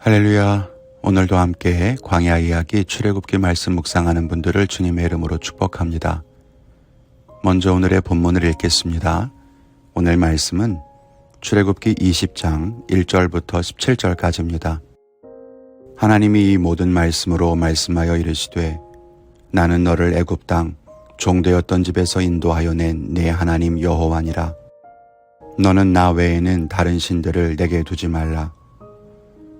할렐루야. 오늘도 함께 광야 이야기 출애굽기 말씀 묵상하는 분들을 주님의 이름으로 축복합니다. 먼저 오늘의 본문을 읽겠습니다. 오늘 말씀은 출애굽기 20장 1절부터 17절까지입니다. 하나님이 이 모든 말씀으로 말씀하여 이르시되 나는 너를 애굽 땅 종되었던 집에서 인도하여 낸 내 하나님 여호와니라. 너는 나 외에는 다른 신들을 내게 두지 말라.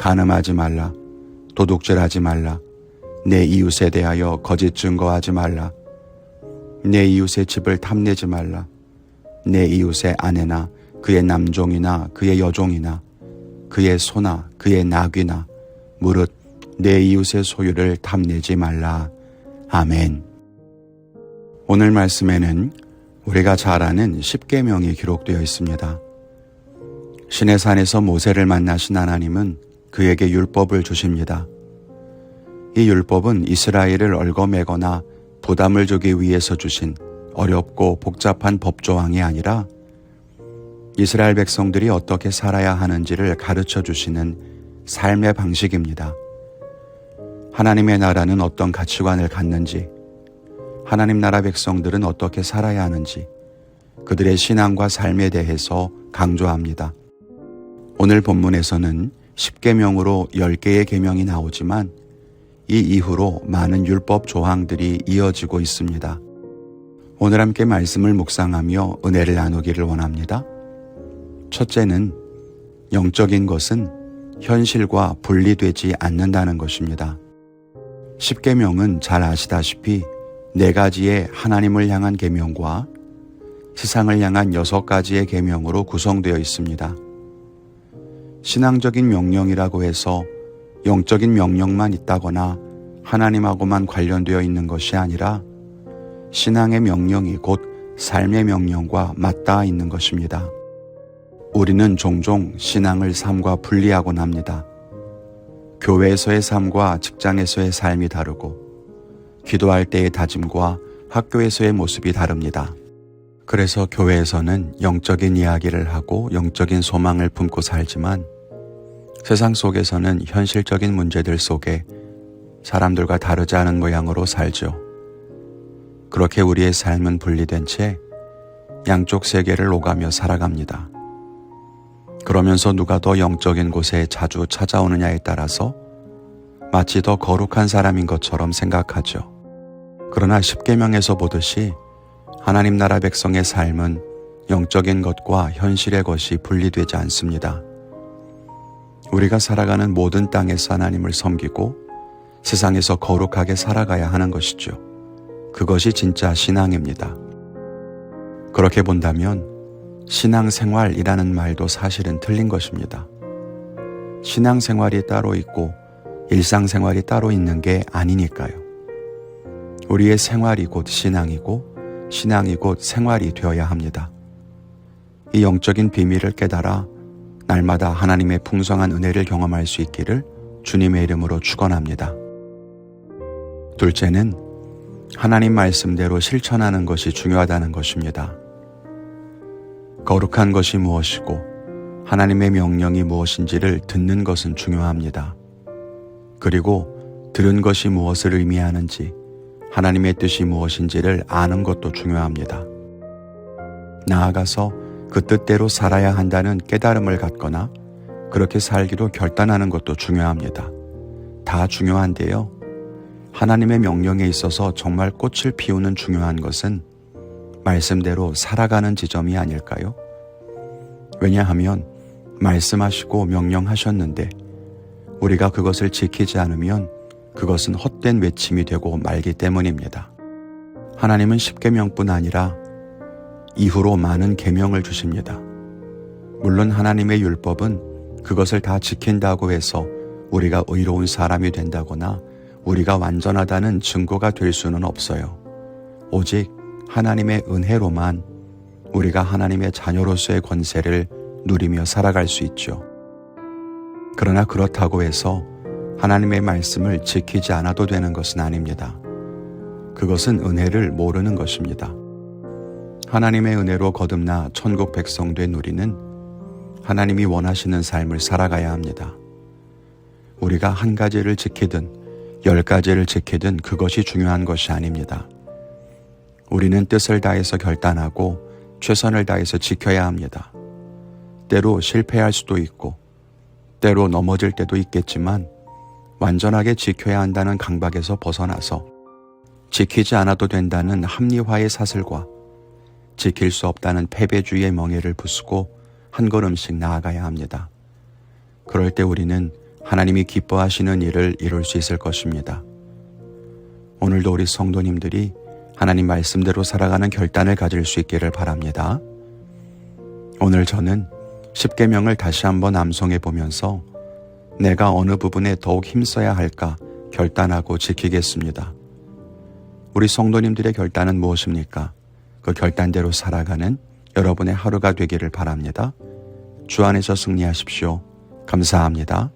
간음하지 말라. 도둑질하지 말라. 내 이웃에 대하여 거짓 증거하지 말라. 내 이웃의 집을 탐내지 말라. 내 이웃의 아내나 그의 남종이나 그의 여종이나 그의 소나 그의 나귀나 무릇 내 이웃의 소유를 탐내지 말라. 아멘. 오늘 말씀에는 우리가 잘 아는 십계명이 기록되어 있습니다. 신의 산에서 모세를 만나신 하나님은 그에게 율법을 주십니다. 이 율법은 이스라엘을 얽어매거나 부담을 주기 위해서 주신 어렵고 복잡한 법조항이 아니라 이스라엘 백성들이 어떻게 살아야 하는지를 가르쳐 주시는 삶의 방식입니다. 하나님의 나라는 어떤 가치관을 갖는지, 하나님 나라 백성들은 어떻게 살아야 하는지, 그들의 신앙과 삶에 대해서 강조합니다. 오늘 본문에서는 10계명으로 10개의 계명이 나오지만 이 이후로 많은 율법 조항들이 이어지고 있습니다. 오늘 함께 말씀을 묵상하며 은혜를 나누기를 원합니다. 첫째는 영적인 것은 현실과 분리되지 않는다는 것입니다. 10계명은 잘 아시다시피 네 가지의 하나님을 향한 계명과 세상을 향한 여섯 가지의 계명으로 구성되어 있습니다. 신앙적인 명령이라고 해서 영적인 명령만 있다거나 하나님하고만 관련되어 있는 것이 아니라 신앙의 명령이 곧 삶의 명령과 맞닿아 있는 것입니다. 우리는 종종 신앙을 삶과 분리하곤 합니다. 교회에서의 삶과 직장에서의 삶이 다르고 기도할 때의 다짐과 학교에서의 모습이 다릅니다. 그래서 교회에서는 영적인 이야기를 하고 영적인 소망을 품고 살지만 세상 속에서는 현실적인 문제들 속에 사람들과 다르지 않은 모양으로 살죠. 그렇게 우리의 삶은 분리된 채 양쪽 세계를 오가며 살아갑니다. 그러면서 누가 더 영적인 곳에 자주 찾아오느냐에 따라서 마치 더 거룩한 사람인 것처럼 생각하죠. 그러나 십계명에서 보듯이 하나님 나라 백성의 삶은 영적인 것과 현실의 것이 분리되지 않습니다. 우리가 살아가는 모든 땅에서 하나님을 섬기고 세상에서 거룩하게 살아가야 하는 것이죠. 그것이 진짜 신앙입니다. 그렇게 본다면 신앙생활이라는 말도 사실은 틀린 것입니다. 신앙생활이 따로 있고 일상생활이 따로 있는 게 아니니까요. 우리의 생활이 곧 신앙이고 신앙이 곧 생활이 되어야 합니다. 이 영적인 비밀을 깨달아 날마다 하나님의 풍성한 은혜를 경험할 수 있기를 주님의 이름으로 축원합니다. 둘째는 하나님 말씀대로 실천하는 것이 중요하다는 것입니다. 거룩한 것이 무엇이고 하나님의 명령이 무엇인지를 듣는 것은 중요합니다. 그리고 들은 것이 무엇을 의미하는지 하나님의 뜻이 무엇인지를 아는 것도 중요합니다. 나아가서 그 뜻대로 살아야 한다는 깨달음을 갖거나 그렇게 살기로 결단하는 것도 중요합니다. 다 중요한데요. 하나님의 명령에 있어서 정말 꽃을 피우는 중요한 것은 말씀대로 살아가는 지점이 아닐까요? 왜냐하면 말씀하시고 명령하셨는데 우리가 그것을 지키지 않으면 그것은 헛된 외침이 되고 말기 때문입니다. 하나님은 십계명뿐 아니라 이후로 많은 계명을 주십니다. 물론 하나님의 율법은 그것을 다 지킨다고 해서 우리가 의로운 사람이 된다거나 우리가 완전하다는 증거가 될 수는 없어요. 오직 하나님의 은혜로만 우리가 하나님의 자녀로서의 권세를 누리며 살아갈 수 있죠. 그러나 그렇다고 해서 하나님의 말씀을 지키지 않아도 되는 것은 아닙니다. 그것은 은혜를 모르는 것입니다. 하나님의 은혜로 거듭나 천국 백성 된 우리는 하나님이 원하시는 삶을 살아가야 합니다. 우리가 한 가지를 지키든 열 가지를 지키든 그것이 중요한 것이 아닙니다. 우리는 뜻을 다해서 결단하고 최선을 다해서 지켜야 합니다. 때로 실패할 수도 있고, 때로 넘어질 때도 있겠지만, 완전하게 지켜야 한다는 강박에서 벗어나서 지키지 않아도 된다는 합리화의 사슬과 지킬 수 없다는 패배주의의 멍해를 부수고 한 걸음씩 나아가야 합니다. 그럴 때 우리는 하나님이 기뻐하시는 일을 이룰 수 있을 것입니다. 오늘도 우리 성도님들이 하나님 말씀대로 살아가는 결단을 가질 수 있기를 바랍니다. 오늘 저는 10계명을 다시 한번 암송해 보면서 내가 어느 부분에 더욱 힘써야 할까 결단하고 지키겠습니다. 우리 성도님들의 결단은 무엇입니까? 그 결단대로 살아가는 여러분의 하루가 되기를 바랍니다. 주 안에서 승리하십시오. 감사합니다.